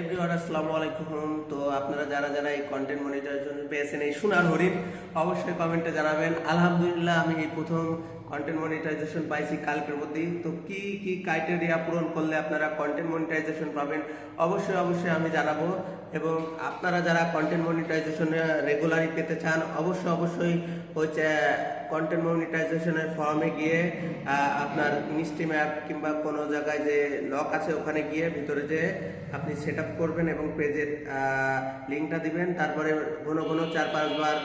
Everyone আসসালামু আলাইকুম। তো আপনারা যারা যারা এই কন্টেন্ট মনিটাইজেশন পেয়েছেন এই সোনার হরিণ, অবশ্যই কমেন্টে জানাবেন। আলহামদুলিল্লাহ, আমি এই প্রথম কন্টেন্ট মনিটাইজেশন পাইছি কালকের মধ্যেই। তো কি কি ক্রাইটেরিয়া পূরণ করলে আপনারা কন্টেন্ট মনিটাইজেশন পাবেন? অবশ্যই অবশ্যই আমি জানাব। এবং আপনারা যারা কন্টেন্ট মনিটাইজেশন রেগুলারই পেতে চান, অবশ্যই অবশ্যই হচ্ছে কন্টেন্ট মনিটাইজেশনের ফর্মে গিয়ে আপনার ইনস্টিম অ্যাপ কিংবা কোনো জায়গায় যে লক আছে, ওখানে গিয়ে ভিতরে যে আপনি সেট আপ করবেন এবং পেজের লিঙ্কটা দিবেন। তারপরে ঘন ঘন চার পাঁচবার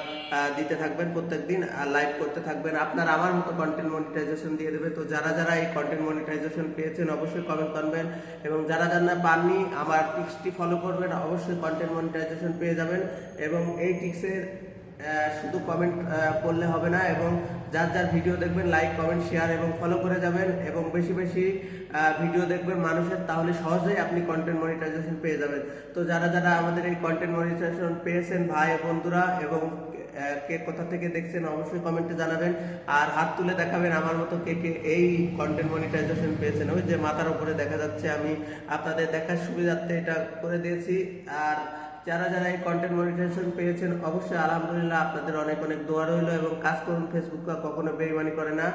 দিতে থাকবেন প্রত্যেক দিন আর লাইভ করতে থাকবেন। আপনার আমার মতো কন্টেন্ট মনিটাইজেশন দিয়ে দেবে। তো যারা যারা এই কন্টেন্ট মনিটাইজেশন পেয়েছেন, অবশ্যই কমেন্ট করবেন। এবং যারা যারা পাননি, আমার টিক্সটি ফলো করবেন। অবশ্যই কন্টেন্ট মনিটাইজেশন পেয়ে যাবেন। এবং এই টিক্সের শুধু কমেন্ট করলে হবে না। এবং যার যার ভিডিও দেখবেন লাইক কমেন্ট শেয়ার এবং ফলো করে যাবেন। এবং বেশি বেশি ভিডিও দেখবেন মানুষের, তাহলে সহজেই আপনি কন্টেন্ট মনিটাইজেশন পেয়ে যাবেন। তো যারা যারা আমাদের এই কন্টেন্ট মনিটাইজেশন পেয়েছেন, ভাই বন্ধুরা এবং কে কোথা থেকে দেখছেন অবশ্যই কমেন্টে জানাবেন। আর হাত তুলে দেখাবেন আমার মতো কে কে এই কন্টেন্ট মনিটাইজেশন পেয়েছেন। ওই যে মাথার উপরে দেখা যাচ্ছে, আমি আপনাদের দেখার সুবিধার্থে এটা করে দিয়েছি। আর যারা যারা এই কন্টেন্ট মনিটাইজেশন পেয়েছেন, অবশ্যই আলহামদুলিল্লাহ আপনাদের অনেক অনেক দোয়া রইল এবং কাজ করুন। ফেসবুক কখনো বেইমানি করে না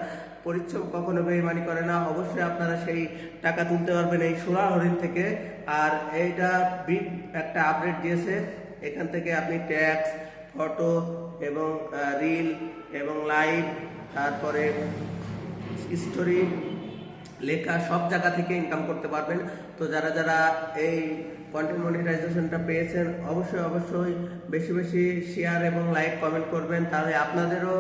পরিশ্রম কখনো বেইমানি করে না। অবশ্যই আপনারা সেই টাকা তুলতে পারবেন এই সোনা হরিণ থেকে। আর এইটা বিগ একটা আপডেট দিয়েছে। এখান থেকে আপনি ট্যাক্স ফটো এবং রিল এবং লাইভ তারপরে স্টোরি লেখা সব জায়গা থেকে ইনকাম করতে পারবেন। তো যারা যারা এই কন্টেন্ট মনিটাইজেশনটা পেয়েছেন, অবশ্যই অবশ্যই বেশি বেশি শেয়ার এবং লাইক কমেন্ট করবেন। তাহলে আপনাদেরও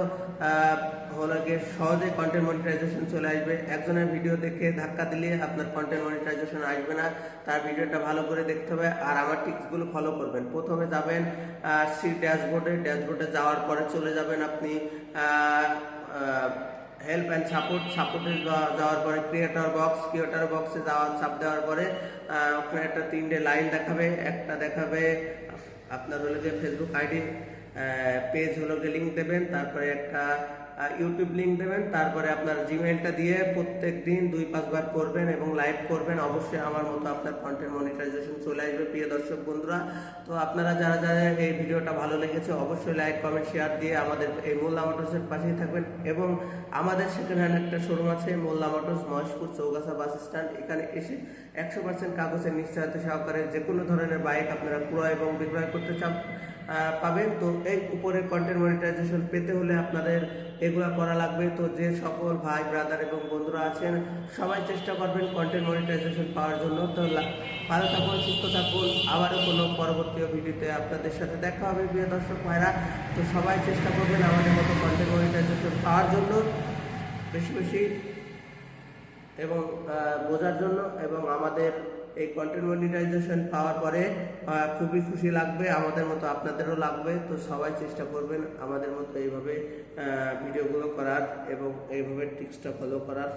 হলো গিয়ে সহজে কন্টেন্ট মনিটাইজেশন চলে আসবে। একজনের ভিডিও দেখে ধাক্কা দিলে আপনার কন্টেন্ট মনিটাইজেশন আসবে না। তার ভিডিওটা ভালো করে দেখতে হবে আর আমার টিপসগুলো ফলো করবেন। প্রথমে যাবেন সি ড্যাশবোর্ডে ড্যাশবোর্ডে যাওয়ার পরে চলে যাবেন আপনি হেল্প অ্যান্ড সাপোর্ট সাপোর্টে যাওয়ার পরে ক্রিয়েটার বক্স ক্রিয়েটার বক্সে যাওয়ার চাপ দেওয়ার পরে ওখানে একটা তিনটে লাইন দেখাবে, একটা দেখাবে, আপনার হলো যে ফেসবুক আইডি পেজ হলো গিয়ে লিঙ্ক দেবেন, তারপরে একটা ইউটিউব লিঙ্ক দেবেন, তারপরে আপনার জিমেলটা দিয়ে প্রত্যেক দিন দুই, পাঁচবার করবেন এবং লাইভ করবেন। অবশ্যই আমার মতো আপনার কন্টেন্ট মনিটাইজেশন চলে আসবে, প্রিয় দর্শক বন্ধুরা। তো আপনারা যারা যারা এই ভিডিওটা ভালো লেগেছে, অবশ্যই লাইক কমেন্ট শেয়ার দিয়ে আমাদের এই মোল্লা মোটরসের পাশেই থাকবেন। এবং আমাদের সেখানে একটা শোরুম আছে, Molla motors Maheshpur Chaugachha bus stand এখানে এসে একশো পার্সেন্ট কাগজের নিশ্চয়তা সহকারে যে কোনো ধরনের বাইক আপনারা ক্রয় এবং বিক্রয় করতে চান পাবেন। তো এই উপরে কন্টেন্ট মনিটাইজেশন পেতে হলে আপনাদের এগুলা করা লাগবে। তো যে সকল ভাই ব্রাদার এবং বন্ধুরা আছেন, সবাই চেষ্টা করবেন কন্টেন্ট মনিটাইজেশন পাওয়ার জন্য। তো ভালো থাকুন, সুস্থ থাকুন। আবারও কোনো পরবর্তী ভিডিওতে আপনাদের সাথে দেখা হবে, প্রিয় দর্শক ভাইরা। তো সবাই চেষ্টা করবেন আমাদের মতো কন্টেন্ট মনিটাইজেশন পাওয়ার জন্য। বেশি বেশি এবং বোঝার জন্য এবং আমাদের এই কন্টেন্ট মনিটাইজেশন পাওয়ার পরে খুবই খুশি লাগবে, আমাদের মতো আপনাদেরও লাগবে। তো সবাই চেষ্টা করবেন আমাদের মতো এইভাবে ভিডিওগুলো করার এবং এইভাবে টিক্সটা ফলো করার।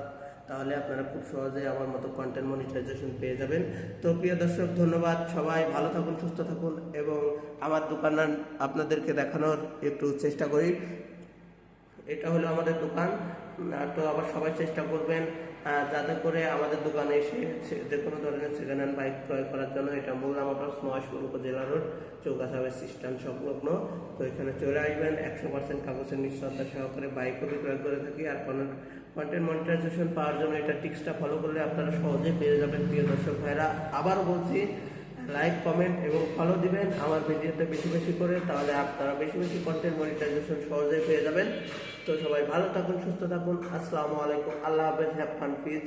তাহলে আপনারা খুব সহজে আমার মতো কন্টেন্ট মনিটাইজেশন পেয়ে যাবেন। তো প্রিয় দর্শক, ধন্যবাদ। সবাই ভালো থাকুন, সুস্থ থাকুন এবং আমার দোকান আপনাদেরকে দেখানোর একটু চেষ্টা করি। এটা হলো আমাদের দোকান। তো আবার সবাই চেষ্টা করবেন যাতে করে আমাদের দোকানে এসে যে কোনো ধরনের সেকেন্ড হ্যান্ড বাইক ক্রয় করার জন্য এটা মোল্লা মোটরস মহাশপুর উপজেলা রোড চৌকাছা সিস্টেম সংলগ্ন। তো এখানে চলে আসবেন, একশো পার্সেন্ট কাগজের নিশ্চয়তা সহকারে বাইকও বিক্রয় করে থাকি। আর কোনো কন্টেন্ট মনিটাইজেশন পাওয়ার জন্য এটা টিক্সটা ফলো করলে আপনারা সহজে পেয়ে যাবেন, প্রিয় দর্শক ভাইরা। আবারও বলছি লাইক কমেন্ট এবং ফলো দিবেন। আমার ভিডিওতে বেশি বেশি করে, তাহলে আপনারা বেশি বেশি কন্টেন্ট মনিটাইজেশন সহজেই পেয়ে যাবেন। তো সবাই ভালো থাকুন, সুস্থ থাকুন। আসসালামু আলাইকুম। আল্লাহ হাফেজ। Have fun fees